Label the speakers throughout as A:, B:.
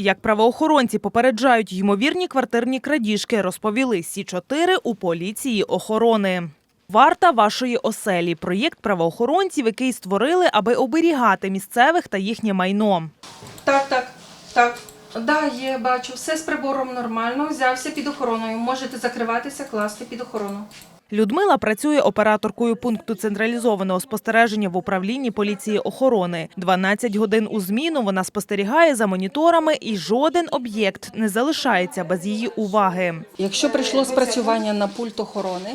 A: Як правоохоронці попереджають ймовірні квартирні крадіжки, розповіли Сі 4 у поліції охорони. Варта вашої оселі проєкт правоохоронців, який створили, аби оберігати місцевих та їхнє майно.
B: Так, так, так. Да, є, бачу. Все з прибором нормально. Взявся під охороною. Можете закриватися, класти під охорону.
A: Людмила працює операторкою пункту централізованого спостереження в управлінні поліції охорони. 12 годин у зміну вона спостерігає за моніторами, і жоден об'єкт не залишається без її уваги.
B: Якщо прийшло спрацювання на пульт охорони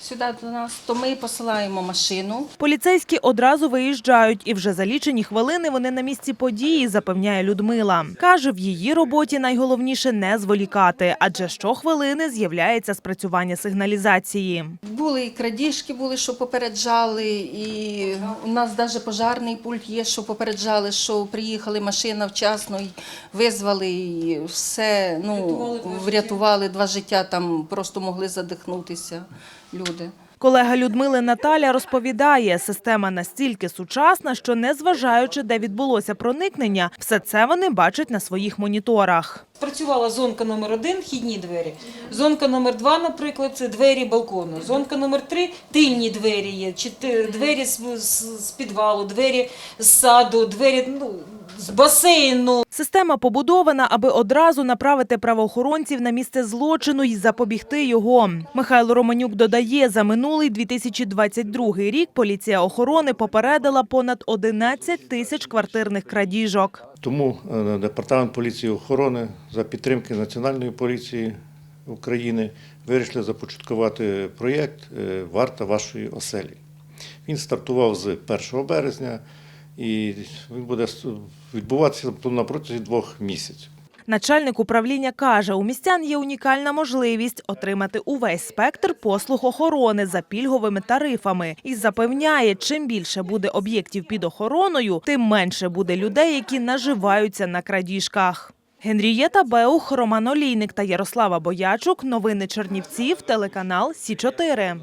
B: сюди до нас, то ми посилаємо машину.
A: Поліцейські одразу виїжджають, і вже за лічені хвилини вони на місці події, запевняє Людмила. Каже, в її роботі найголовніше не зволікати, адже щохвилини з'являється спрацювання сигналізації.
B: Були і крадіжки, були, що попереджали, і у нас навіть пожарний пульт є, що попереджали, що приїхали машина вчасно і визвали, і все, ну, врятували два життя, там просто могли задихнутися люди.
A: Колега Людмили Наталя розповідає, система настільки сучасна, що незважаючи, де відбулося проникнення, все це вони бачать на своїх моніторах.
C: Спрацювала зонка номер один вхідні двері. Зонка номер два, наприклад, це двері балкону. Зонка номер три тильні двері є. Чи двері з підвалу, двері з саду, двері ну, з басейну.
A: Система побудована, аби одразу направити правоохоронців на місце злочину і запобігти його. Михайло Романюк додає, за минулий 2022 рік поліція охорони попередила понад 11 тисяч квартирних крадіжок.
D: Тому е, департамент поліції охорони за підтримки Національної поліції України вирішили започаткувати проєкт е, Варта вашої оселі. Він стартував з 1 березня і він буде відбуватися на протязі двох місяців.
A: Начальник управління каже, у містян є унікальна можливість отримати увесь спектр послуг охорони за пільговими тарифами і запевняє, чим більше буде об'єктів під охороною, тим менше буде людей, які наживаються на крадіжках. Генрієта Беух, Роман Олійник та Ярослава Боячук. Новини Чернівців. Телеканал Сі 4